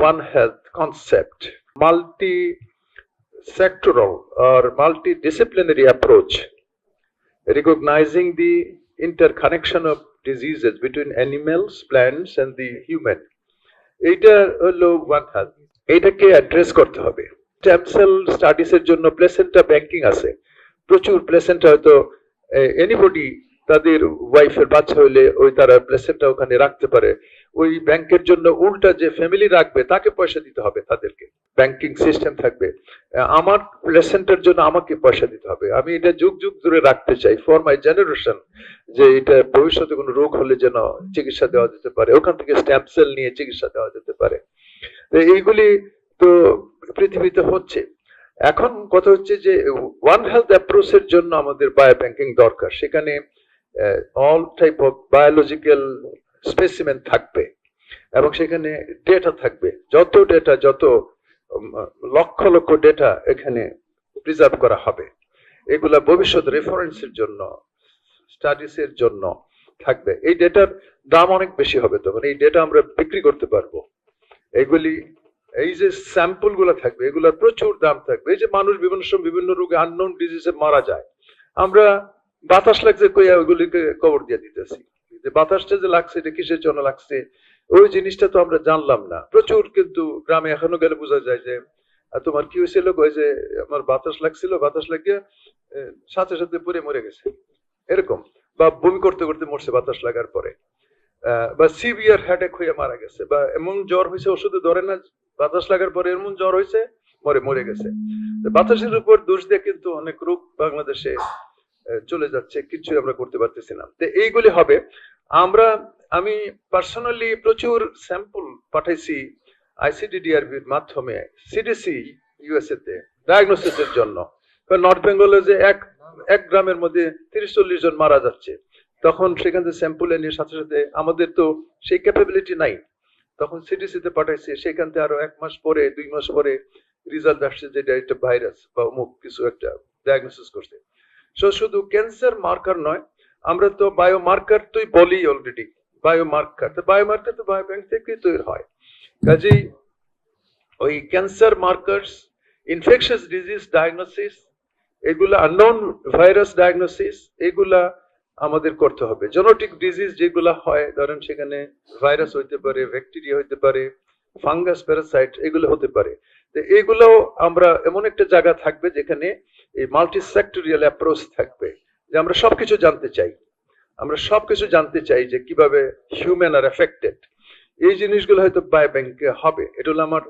One Health concept, multi-sectoral or multidisciplinary approach, recognizing the interconnection of diseases between animals, plants, and the human. এইটা হলো one health এটাকে address করতে হবে stem cell studies এর জন্য placenta banking আছে প্রচুর প্লেসেন্টা হয়তো এনিবডি তাদের ওয়াইফের বাচ্চা হইলে ওই তারা প্লেসেন্টা ওখানে রাখতে পারে। ওই ব্যাংকের জন্য উল্টা যে ফ্যামিলি রাখবে, তাকে পয়সা দিতে হবে তাদেরকে। ব্যাংকিং সিস্টেম থাকবে। আমার প্লেসেন্টার জন্য আমাকে পয়সা দিতে হবে। আমি এটা যুগ যুগ ধরে রাখতে চাই। ফর মাই জেনারেশন যে এটা ভবিষ্যতে কোনো রোগ হলে যেন চিকিৎসা দেওয়া যেতে পারে। ওখান থেকে স্ট্যাম্প সেল নিয়ে চিকিৎসা দেওয়া যেতে পারে। তো এইগুলি তো পৃথিবীতে হচ্ছে। এখন কথা হচ্ছে যে ওয়ান হেলথ অ্যাপ্রোচের জন্য আমাদের বায়ো ব্যাংকিং দরকার। সেখানে all type of biological specimen থাকবে এবং সেখানে ডেটা থাকবে। যত ডেটা যত লক্ষ লক্ষ ডেটা এখানে প্রিজার্ভ করা হবে। এগুলা ভবিষ্যৎ রেফারেন্সের জন্য স্টাডিজ এর জন্য থাকবে। এই ডেটার দাম অনেক বেশি হবে তখন। এই ডেটা আমরা বিক্রি করতে পারব। এগুলি, এই যে স্যাম্পলগুলো থাকবে, এগুলোর প্রচুর দাম থাকবে। এই যে মানুষ বিভিন্ন সময় বিভিন্ন রোগে আননোন ডিজিজে মারা যায়। আমরা বাতাস লাগছে কইয়া ওইগুলিকে কবর দিয়ে দিতেছি। যে বাতাসটা যে লাগছে, এটা কিসের জন্য লাগছে? ওই জিনিসটা তো আমরা জানলাম না। প্রচুর কিন্তু গ্রামে এখনও গেলে বোঝা যায় যে তোমার কি হয়েছিল কই যে আমার বাতাস লাগছিল, বাতাস লাগিয়ে সাথে সাথে পরে মরে গেছে। এরকম। বা বমি করতে করতে মরছে বাতাস লাগার পরে। বা সিভিয়ার হ্যাডেক হয়ে মারা গেছে, বা এমন জ্বর হয়েছে, ওষুধে ধরে না, বাতাস লাগার পরে এমন জ্বর হয়েছে, মরে মরে গেছে। বাতাসের উপর দোষ দিয়ে কিন্তু অনেক রোগ বাংলাদেশে চলে যাচ্ছে কিছু আমরা করতে পারতেছি না। তো এইগুলি হবে। আমরা, আমি পার্সোনালি প্রচুর স্যাম্পল পাঠাইছি আইসিডিডিআরবির মাধ্যমে সিডিসি ইউএসএ তে ডায়াগনোসিসের জন্য। নর্থ বেঙ্গলে যে এক এক গ্রামের মধ্যে তিরিশ চল্লিশ জন মারা যাচ্ছে। তখন সেখান থেকে স্যাম্পল এনে সাথে সাথে আমাদের তো সেই ক্যাপাবিলিটি নাই। তখন সিডিসি তে পাঠাইছে, সেখান থেকে আরও এক মাস পরে, দুই মাস পরে রিজাল্ট আসছে যে ভাইরাস বা অমুক কিছু একটা ডায়াগনোসিস করছে। সো শুধু ক্যান্সার মার্কার নয়, আমরা তো বায়ো মার্কার তুই বলি অলরেডি বায়ো মার্কার তো বায়ো মার্কার তো বায়ো ব্যাংক থেকে তৈরি হয়। কাজেই ওই cancer markers infectious disease diagnosis এগুলা আননোন ভাইরাস ডায়াগনোসিস এগুলা আমাদের করতে হবে। জেনেটিক ডিজিজ যেগুলা হয়, ধরেন সেখানে ভাইরাস হইতে পারে ব্যাকটেরিয়া হইতে পারে ফাঙ্গাস প্যারাসাইট এগুলো হতে পারে। তো এগুলোও আমরা এমন একটা জায়গা থাকবে যেখানে এই মাল্টি সেক্টরিয়াল অ্যাপ্রোচ থাকবে, যে আমরা সবকিছু জানতে চাই। আমরা সবকিছু জানতে চাই যে কীভাবে হিউম্যান আর এফেক্টেড এই জিনিসগুলো হয়তো বাই ব্যাংকে হবে। এটা হলো আমার